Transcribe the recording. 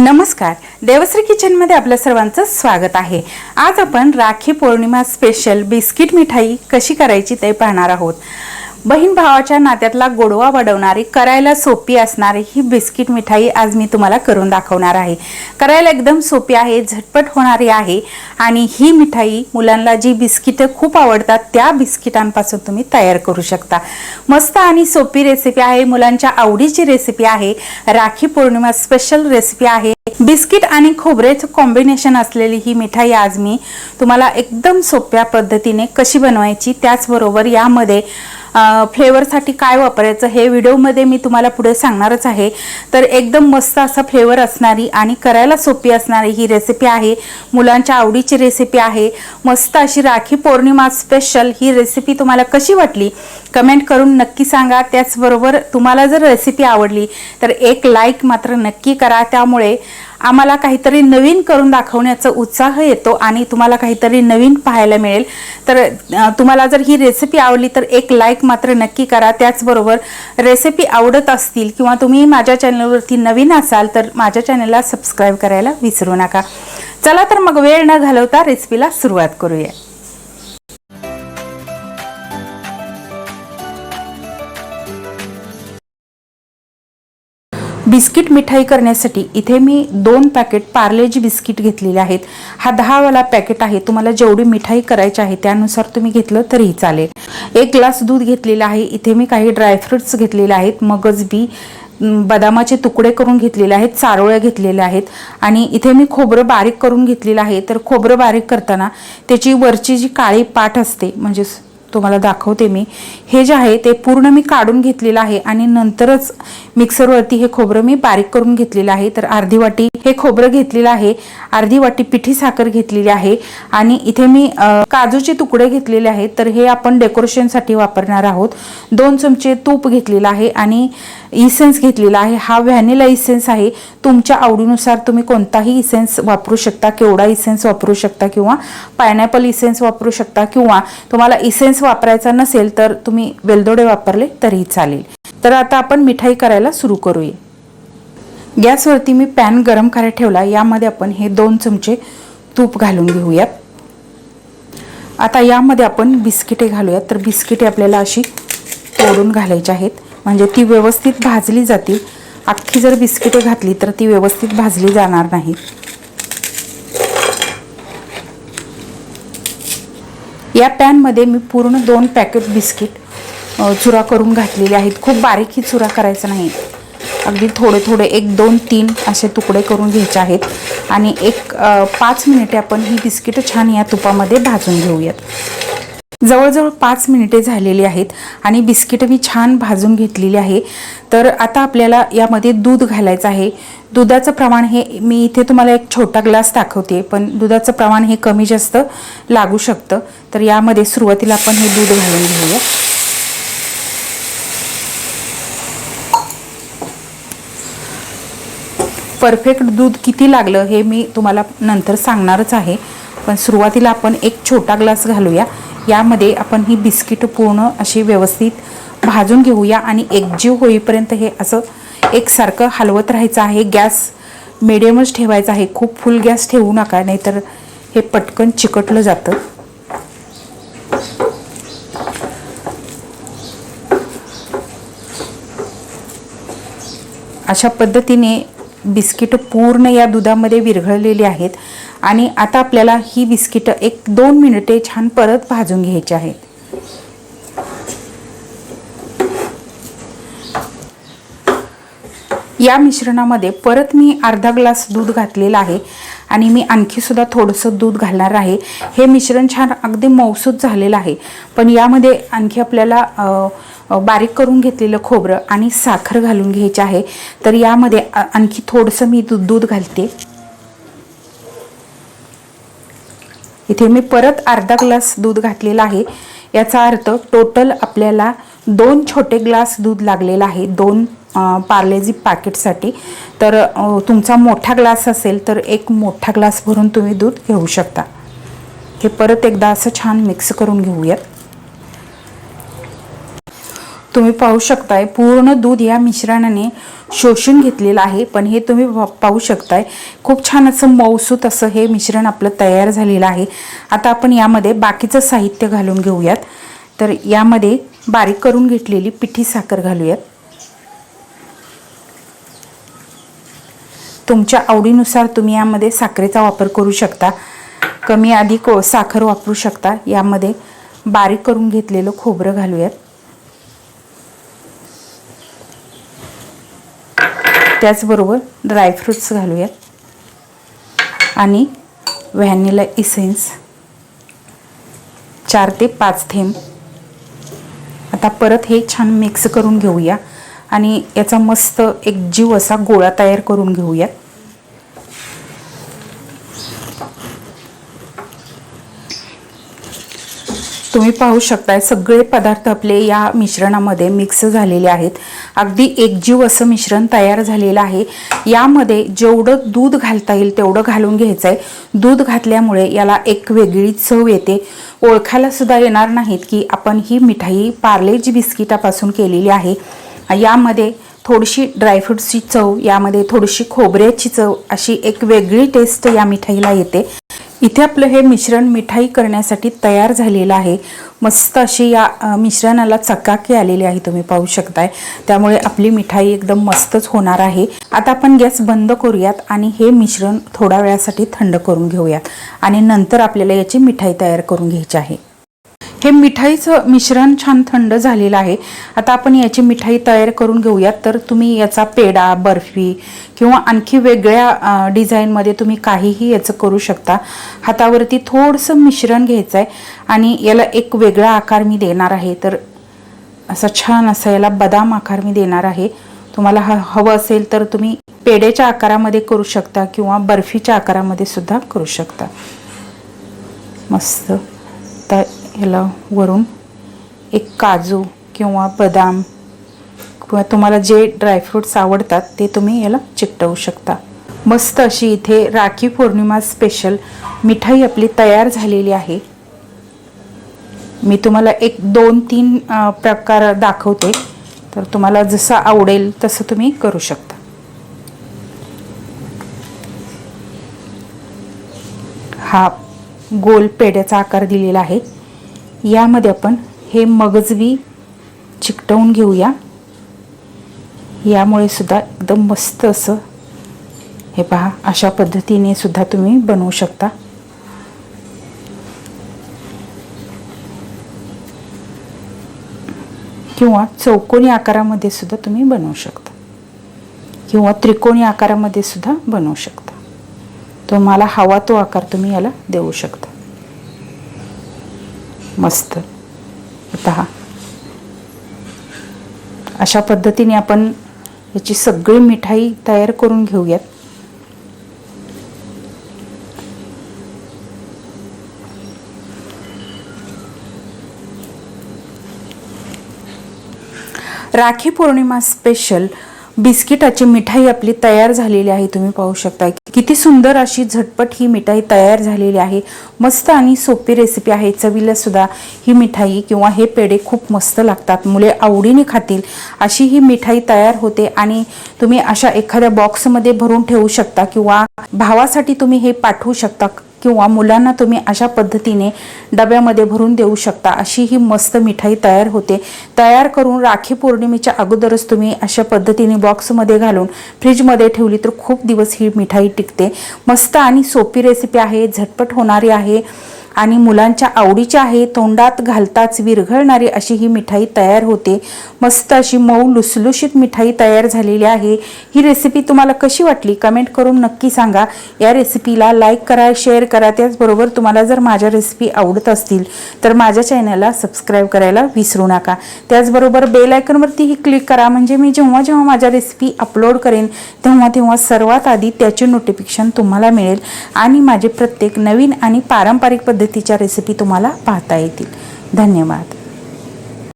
नमस्कार. देवश्री किचनमध्ये आपल्या सर्वांचं स्वागत आहे. आज आपण राखी पौर्णिमा स्पेशल बिस्किट मिठाई कशी करायची ते पाहणार आहोत. बहीण भावाच्या नात्यातला गोडवा वाढवणारी करायला सोपी असणारी ही बिस्किट मिठाई आज मी तुम्हाला करून दाखवणार आहे. करायला एकदम सोपी आहे झटपट होणारी आहे आणि ही मिठाई मुलांना जी बिस्किटं खूप आवडतात त्या बिस्किटांपासून तुम्ही तयार करू शकता. मस्त आणि सोपी रेसिपी आहे मुलांच्या आवडीची रेसिपी आहे राखी पौर्णिमा स्पेशल रेसिपी आहे. बिस्किट आणि खोबरेचं कॉम्बिनेशन असलेली ही मिठाई आज मी तुम्हाला एकदम सोप्या पद्धतीने कशी बनवायची त्याचबरोबर यामध्ये फ्लेवरसाठी काय वापरायचं हे व्हिडिओमध्ये मी तुम्हाला पुढे सांगणारच आहे. तर एकदम मस्त असा फ्लेवर असणारी आणि करायला सोपी असणारी ही रेसिपी आहे. मुलांच्या आवडीची रेसिपी आहे. मस्त अशी राखी पौर्णिमा स्पेशल ही रेसिपी तुम्हाला कशी वाटली? कमेंट करून नक्की सांगा. त्याचबरोबर तुम्हाला जर रेसिपी आवडली तर एक लाईक मात्र नक्की करा. त्यामुळे आम्हाला काहीतरी नवीन करून दाखवण्याचा उत्साह येतो आणि तुम्हाला काहीतरी नवीन पाहायला मिळेल. तर तुम्हाला जर ही रेसिपी आवडली तर एक लाईक मात्र नक्की करा. त्याचबरोबर रेसिपी आवडत असतील किंवा तुम्ही माझ्या चॅनलवरती नवीन असाल तर माझ्या चॅनलला सबस्क्राईब करायला विसरू नका. चला तर मग वेळ न घालवता रेसिपीला सुरुवात करूया. बिस्किट मिठाई करण्यासाठी इथे मी दोन पॅकेट पार्लेजी बिस्किट घेतलेले आहेत. हा दहावाला पॅकेट आहे. तुम्हाला जेवढी मिठाई करायची आहे त्यानुसार तुम्ही घेतलं तरीही चालेल. एक ग्लास दूध घेतलेलं आहे. इथे मी काही ड्रायफ्रुट्स घेतलेले आहेत. मगज बी बदामाचे तुकडे करून घेतलेले आहेत. चारोळ्या घेतलेल्या आहेत. आणि इथे मी खोबरं बारीक करून घेतलेलं आहे. तर खोबरं बारीक करताना त्याची वरची जी काळी पाठ असते म्हणजे तुम्हाला दाखवते मी. हे जे आहे ते पूर्ण मी काढून घेतलेलं आहे आणि नंतरच मिक्सरवरती हे खोबरं मी बारीक करून घेतलेलं आहे. तर अर्धी वाटी हे खोबरं घेतलेलं आहे. अर्धी वाटी पिठी साखर घेतलेली आहे आणि इथे मी काजूचे तुकडे घेतलेले आहेत. तर हे आपण डेकोरेशनसाठी वापरणार आहोत. दोन चमचे तूप घेतलेलं आहे आणि इसेन्स घेतलेला आहे. हा व्हॅनिला इसेन्स आहे. तुमच्या आवडीनुसार तुम्ही कोणताही इसेन्स वापरू शकता केवढा इसेन्स वापरू शकता किंवा पायनॅपल इसेन्स वापरू शकता किंवा तुम्हाला इसेन्स वापरायचा नसेल तर तुम्ही वेलदोडे वापरले तरीही चालेल. तर आता आपण मिठाई करायला सुरू करूया. गॅसवरती मी पॅन गरम करायला ठेवला. यामध्ये आपण हे दोन चमचे तूप घालून घेऊयात. आता यामध्ये आपण बिस्किटे घालूयात. तर बिस्किटे आपल्याला अशी तोडून घालायची आहेत. म्हणजे ती व्यवस्थित भाजली जातील. अख्खी जर बिस्किटे घातली तर ती व्यवस्थित भाजली जाणार नाही. या पॅनमध्ये मी पूर्ण दोन पॅकेट बिस्किट चुरा करून घातलेले आहेत. खूप बारीकही चुरा करायचा नाही. अगदी थोडे थोडे एक दोन तीन असे तुकडे करून घ्यायचे आहेत. आणि एक पाच मिनिटे आपण ही बिस्किटं छान या तुपामध्ये भाजून घेऊयात. जवळजवळ पाच मिनिटे झालेली आहेत आणि बिस्किटं मी छान भाजून घेतलेली आहे. तर आता आपल्याला यामध्ये दूध घालायचं आहे. दुधाचं प्रमाण हे मी इथे तुम्हाला एक छोटा ग्लास दाखवते पण दुधाचं प्रमाण हे कमी जास्त लागू शकतं. तर यामध्ये सुरुवातीला आपण हे दूध घालून घेऊया. परफेक्ट दूध किती लागलं हे मी तुम्हाला नंतर सांगणारच आहे. पण सुरुवातीला आपण एक छोटा ग्लास घालूया. यामध्ये आपण ही बिस्किट पूर्ण अशी व्यवस्थित भाजून घेऊया आणि एकजीव होईपर्यंत हे असं एकसारखं हलवत राहायचं आहे. गॅस मिडियमच ठेवायचा आहे. खूप फुल गॅस ठेवू नका नाहीतर हे पटकन चिकटलं जातं. अशा पद्धतीने बिस्किटं पूर्ण या दुधामध्ये विरघळलेली आहेत. आणि आता आपल्याला ही बिस्किटं एक दोन मिनिटे छान परत भाजून घ्यायची आहेत. या मिश्रणामध्ये परत मी अर्धा ग्लास दूध घातलेला आहे आणि मी आणखी सुद्धा थोडंसं दूध घालणार आहे. हे मिश्रण छान अगदी मौसूद झालेलं आहे. पण यामध्ये आणखी आपल्याला बारीक करून घेतलेलं खोबरं आणि साखर घालून घ्यायचे आहे. तर यामध्ये आणखी थोडंसं मी दूध दूध घालते. इथे मी परत अर्धा ग्लास दूध घातलेला आहे. याचा अर्थ टोटल आपल्याला दोन छोटे ग्लास दूध लागलेलं आहे दोन पार्लेजी पॅकेटसाठी. तर तुमचा मोठा ग्लास असेल तर एक मोठा ग्लास भरून तुम्ही दूध घेऊ शकता. हे परत एकदा असं छान मिक्स करून घेऊयात. तुम्ही पाहू शकताय पूर्ण दूध या मिश्रणाने शोषून घेतलेलं आहे. पण हे तुम्ही पाहू शकताय. खूप छान असं मौसूत असं हे मिश्रण आपलं तयार झालेलं आहे. आता आपण यामध्ये बाकीचं साहित्य घालून घेऊयात. तर यामध्ये बारीक करून घेतलेली पिठी साखर घालूयात. तुमच्या आवडीनुसार तुम्ही यामध्ये साखरेचा वापर करू शकता. कमी अधिक साखर वापरू शकता. यामध्ये बारीक करून घेतलेलं खोबरं घालूयात. त्याचबरोबर ड्रायफ्रूट्स घालूयात. आणि व्हॅनिला इसेन्स. चार ते पाच थेंब. आता परत हे छान मिक्स करून घेऊया. आणि याचा मस्त एक जीव असा गोळा तयार करून घेऊयात. तुम्ही पाहू शकताय सगळे पदार्थ आपले या मिश्रणामध्ये मिक्स झालेले आहेत. अगदी एकजीव असं मिश्रण तयार झालेलं आहे. यामध्ये जेवढं दूध घालता येईल तेवढं घालून घ्यायचं आहे दूध घातल्यामुळे याला एक वेगळी चव येते. ओळखायला सुद्धा येणार नाहीत की आपण ही मिठाई पार्लेजी बिस्किटापासून केलेली आहे. यामध्ये थोडीशी ड्रायफ्रूटची चव यामध्ये थोडीशी खोबऱ्याची चव अशी एक वेगळी टेस्ट या मिठाईला येते. इथे आपलं हे मिश्रण मिठाई करण्यासाठी तयार झालेलं आहे. मस्त अशी या मिश्रणाला चकाकी आलेली आहे तुम्ही पाहू शकताय. त्यामुळे आपली मिठाई एकदम मस्तच होणार आहे. आता आपण गॅस बंद करूयात आणि हे मिश्रण थोड्या वेळासाठी थंड करून घेऊयात. आणि नंतर आपल्याला याची मिठाई तयार करून घ्यायची आहे. हे मिठाईचं मिश्रण छान थंड झालेलं आहे. आता आपण याची मिठाई तयार करून घेऊयात. तर तुम्ही याचा पेढा बर्फी किंवा आणखी वेगळ्या डिझाईनमध्ये तुम्ही काहीही याचं करू शकता. हातावरती थोडंसं मिश्रण घ्यायचं आहे आणि याला एक वेगळा आकार मी देणार आहे. तर असा छान असा याला बदाम आकार मी देणार आहे. तुम्हाला ह हवं असेल तर तुम्ही पेड्याच्या आकारामध्ये करू शकता किंवा बर्फीच्या आकारामध्ये सुद्धा करू शकता. मस्त. तर ह्याला वरून एक काजू किंवा बदाम किंवा तुम्हाला जे ड्रायफ्रुट्स आवडतात ते तुम्ही याला चिकटवू शकता. मस्त अशी इथे राखी पौर्णिमा स्पेशल मिठाई आपली तयार झालेली आहे. मी तुम्हाला एक दोन तीन प्रकार दाखवते. तर तुम्हाला जसं आवडेल तसं तुम्ही करू शकता. हा गोल पेड्याचा आकार दिलेला आहे. यामध्ये आपण हे मगजवी चिकटवून घेऊया. यामुळे सुद्धा एकदम मस्त असं हे पहा अशा पद्धतीने सुद्धा तुम्ही बनवू शकता. किंवा चौकोनी आकारामध्ये सुद्धा तुम्ही बनवू शकता. किंवा त्रिकोणी आकारामध्ये सुद्धा बनवू शकता. तुम्हाला हवा तो आकार तुम्ही याला देऊ शकता. मस्त. पहा अशा पद्धतीने आपण याची सगळी मिठाई तयार करून घेऊयात. राखी पौर्णिमा स्पेशल बिस्किटाची मिठाई आपली तयार झालेली आहे तुम्ही पाहू शकता किती सुंदर अशी झटपट ही मिठाई तयार झालेली आहे. मस्त आणि सोपी रेसिपी आहे. चवीला सुद्धा ही मिठाई किंवा हे पेढे खूप मस्त लागतात. मुले आवडीने खातील. अशी ही मिठाई तयार होते आणि तुम्ही अशा एखाद्या बॉक्समध्ये भरून ठेवू शकता किंवा भावासाठी तुम्ही हे पाठवू शकता. किंवा मुलांना तुम्ही अशा पद्धतीने डब्यामध्ये भरून देऊ शकता. अशी ही मस्त मिठाई तयार होते. तयार करून राखी पौर्णिमेच्या अगोदरच तुम्ही अशा पद्धतीने बॉक्समध्ये घालून फ्रीजमध्ये ठेवली तर खूप दिवस ही मिठाई टिकते. मस्त आणि सोपी रेसिपी आहे. झटपट होणारी आहे. आणि मुलांच्या आवडीच्या आहे तोंडात घालताच विरघळणारी अशी ही मिठाई तयार होते. मस्त अशी मऊ लुसलुशीत मिठाई तयार झालेली आहे. ही रेसिपी तुम्हाला कशी वाटली? कमेंट करून नक्की सांगा. या रेसिपीला लाईक करा शेअर करा. त्याचबरोबर तुम्हाला जर माझ्या रेसिपी आवडत असतील तर माझ्या चॅनलला सबस्क्राईब करायला विसरू नका. त्याचबरोबर बेल आयकनवरतीही क्लिक करा. म्हणजे मी जेव्हा जेव्हा माझ्या रेसिपी अपलोड करेन तेव्हा तेव्हा सर्वात आधी त्याचे नोटिफिकेशन तुम्हाला मिळेल. आणि माझे प्रत्येक नवीन आणि पारंपरिक पद्धती पद्धतीच्या रेसिपी तुम्हाला पाहता येतील. धन्यवाद.